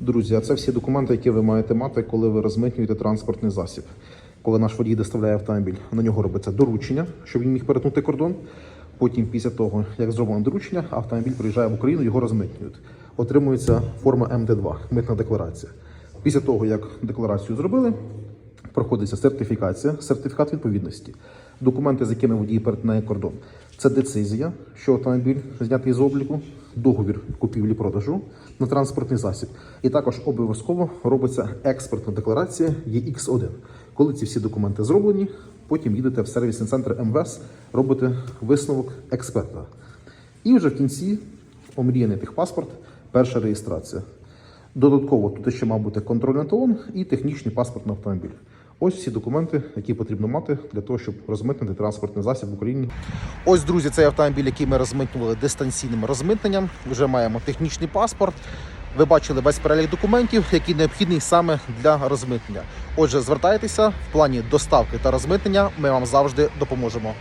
Друзі, а це всі документи, які ви маєте мати, коли ви розмитнюєте транспортний засіб. Коли наш водій доставляє автомобіль, на нього робиться доручення, щоб він міг перетнути кордон. Потім, після того, як зроблено доручення, автомобіль приїжджає в Україну, його розмитнюють. Отримується форма МД2, митна декларація. Після того, як декларацію зробили, проходиться сертифікація, сертифікат відповідності, документи, з якими водій перетинає кордон. Це децизія, що автомобіль знятий з обліку, договір купівлі-продажу на транспортний засіб. І також обов'язково робиться експертна декларація ЄХ1. Коли ці всі документи зроблені, потім їдете в сервісний центр МВС, робите висновок експерта. І вже в кінці омріяний техпаспорт, перша реєстрація. Додатково тут ще мав бути контрольний талон і технічний паспорт на автомобіль. Ось всі документи, які потрібно мати для того, щоб розмитнити транспортний засіб в Україні. Ось, друзі, цей автомобіль, який ми розмитнювали дистанційним розмитненням. Вже маємо технічний паспорт. Ви бачили весь перелік документів, який необхідний саме для розмитнення. Отже, звертайтеся в плані доставки та розмитнення. Ми вам завжди допоможемо.